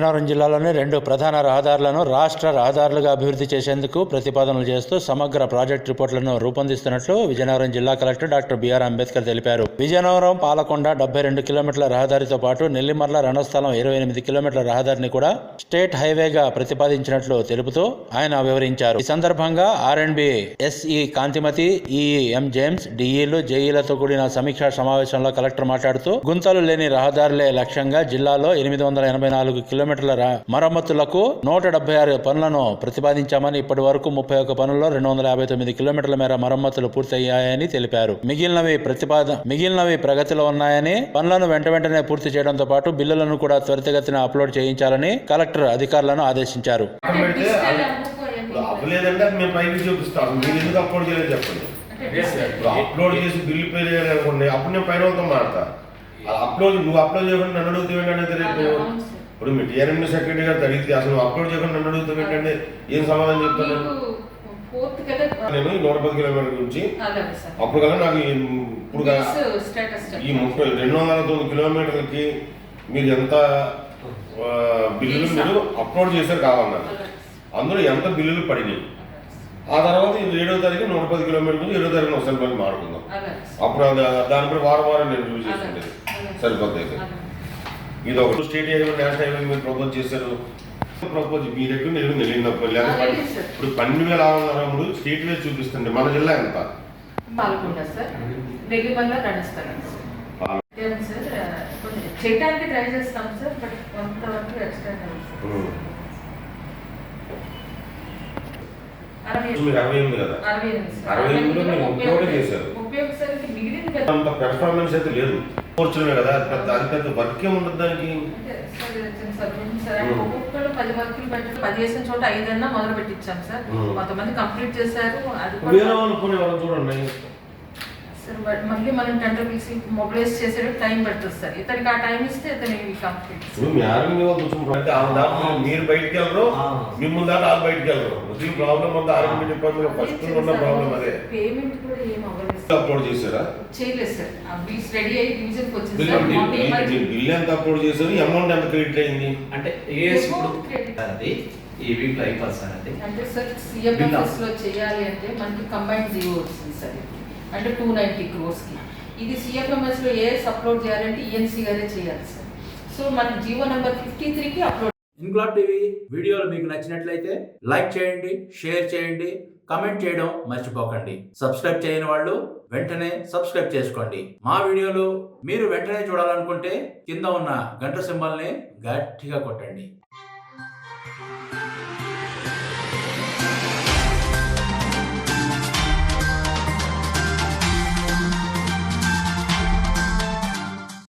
విజయనగరం జిల్లాలోని రెండు ప్రధాన రహదారులను రాష్ట్ర రహదారులుగా అభివృద్ధి చేసేందుకు ప్రతిపాదనలు చేస్తూ సమగ్ర ప్రాజెక్ట్ రిపోర్టులను రూపొందిస్తున్నట్లు విజయనగరం జిల్లా కలెక్టర్ డాక్టర్ బిఆర్ అంబేద్కర్ తెలిపారు. విజయనగరం పాలకొండ డెబ్బై రెండు కిలోమీటర్ల రహదారితో పాటు నెల్లిమర్ల రణస్థలం ఇరవై ఎనిమిది కిలోమీటర్ల రహదారిని కూడా స్టేట్ హైవేగా ప్రతిపాదించినట్లు తెలుపుతూ ఆయన వివరించారు. ఈ సందర్భంగా R and B SE Kanthimathi EE M James డిఈలు జేఈలతో కూడిన సమీక్షా సమావేశంలో కలెక్టర్ మాట్లాడుతూ గుంతలు లేని రహదారులే లక్ష్యంగా జిల్లాలో ఎనిమిది వందల ఎనభై నాలుగు కిలోమీటర్ల ర- మరమ్మతులకు నూట డెబ్బై ఆరు పనులను ప్రతిపాదించామని ఇప్పటి వరకు ముప్పై ఒక్క పనుల్లో రెండు వందల యాభై తొమ్మిది కిలోమీటర్ల మేర మరమ్మతులు పూర్తయ్యాయని తెలిపారు. మిగిలినవి ప్రతిపాద మిగిలినవి ప్రగతిలో ఉన్నాయని పనులను వెంట వెంటనే పూర్తి చేయడంతో పాటు బిల్లులను కూడా త్వరితగతిన అప్లోడ్ చేయించాలని కలెక్టర్ అధికారులను ఆదేశించారు. అవ్వలేదంటే మేము పైకి చూపిస్తాం. మీరు ఎందుకు అప్లోడ్ చేయలేదు చెప్పండి. ఇప్పుడు అప్లోడ్ చేసి బిల్లు పే చేయాలి అనుకోండి అప్పుడు నేను పైన అది అప్లోడ్ నువ్వు అప్లోడ్ చేయకుండా నన్ను అడుగుతావు ఏంటంటే రేపు? ఇప్పుడు మీ టీఆర్ఎం సెక్రటరీ గారు అడిగితే అసలు అప్లోడ్ చేయకుండా నన్ను అడుగుతావు ఏంటంటే ఏం సమాధానం చెప్తాను నేను? నూట పది కిలోమీటర్ల సార్. అప్పుడు కదా నాకు ఇప్పుడు ఈ ముప్పై రెండు వందల తొమ్మిది కిలోమీటర్లకి మీరు ఎంత బిల్లులు మీరు అప్లోడ్ చేశారు కావాలన్నారు. అందులో ఎంత బిల్లులు పడినాయి? ఆ తర్వాత ఏడో తారీఖు నూట పది కిలోమీటర్ల నుంచి ఏడో తారీఖున ఒకసారి మళ్ళీ అలాగే అప్పుడు దానిపై వారం వారం నేను రివ్యూ చేసుకుంటేది. సరిపోతుంది ఇది ఒక స్టేట్ హైవే నేషనల్ హైవే మీరు ప్రపోజ్ చేశారు. ప్రపోజ్ మీ దగ్గర నేను వెళ్ళినప్పుడు లేకపోతే. ఇప్పుడు పన్నెండు వేల ఆరు వందల మూడు స్టేట్ వే చూపిస్తుంది మన జిల్లా ఎంత? పాల్గొండ సార్. నెల్లి వల్ల నడుస్తాను చేయడానికి ట్రై చేస్తాం సార్ బట్ కొంతవరకు ఎక్స్ట్రా పెర్ఫార్మెన్స్ అయితే లేదు. కూర్చునే కదా పెద్ద అది పెద్ద వర్క్ ఉండదు దానికి. పది వర్కులు పెట్టి పది చేసిన చోట ఐదన్నా మొదలు పెట్టించాం సార్. కొంతమంది కంప్లీట్ చేశారు అది వేరే వాళ్ళు పోనీ చూడండి. సార్ బట్ మళ్ళీ మనం టెండర్ పిలిచి మొబిలైజ్ చేసేటప్పుడు టైం పడుతుంది సార్. ఇతనికి ఆ టైం ఇస్తే ఇతని కంప్లీట్ ఇప్పుడు మీ ఆర్మీ వాళ్ళు కూర్చుంటారు అంటే ఆ దాంట్లో మీరు బయటికి వెళ్ళరు మిమ్మల్ని దాకా వాళ్ళు బయటికి వెళ్ళరు. ఈ ప్రాబ్లం అంతా ఆర్మీ డిపార్ట్మెంట్ ఫస్ట్ ఉన్న ప్రాబ్లం అదే. పేమెంట్ కూడా ఏం అవ్వలేదు. అప్లోడ్ చేశారా? చేయలేదు సార్. ఆ బిల్స్ రెడీ అయ్యి డివిజన్కి వచ్చింది బిల్ సార్. ఎంత అప్లోడ్ చేశారు? అమౌంట్ ఎంత క్రెడిట్ అయింది? అంటే credit. అది ఈ వీక్లో అయిపోతుంది సార్ అది అంటే సార్ సీఎం ఆఫీస్లో చేయాలి అంటే మనకి కంబైన్డ్ జియో వచ్చింది సార్. అంటే టూ నైంటీ క్రోర్స్కి ఇది సిఎఫ్ఎంఎస్లో ఏ అప్లోడ్ చేయాలంటే ఈఎన్సీ గారే చేయాలి సార్ సో మన జీవో నెంబర్ ఫిఫ్టీ త్రీకి అప్లోడ్ ఇన్క్లాబ్ టీవీ వీడియోలు మీకు నచ్చినట్లయితే లైక్ చేయండి షేర్ చేయండి కమెంట్ చేయడం మర్చిపోకండి. సబ్స్క్రైబ్ చేయని వాళ్ళు వెంటనే సబ్స్క్రైబ్ చేసుకోండి. మా వీడియోలు మీరు వెంటనే చూడాలనుకుంటే కింద ఉన్న గంట సింబల్ని గట్టిగా కొట్టండి.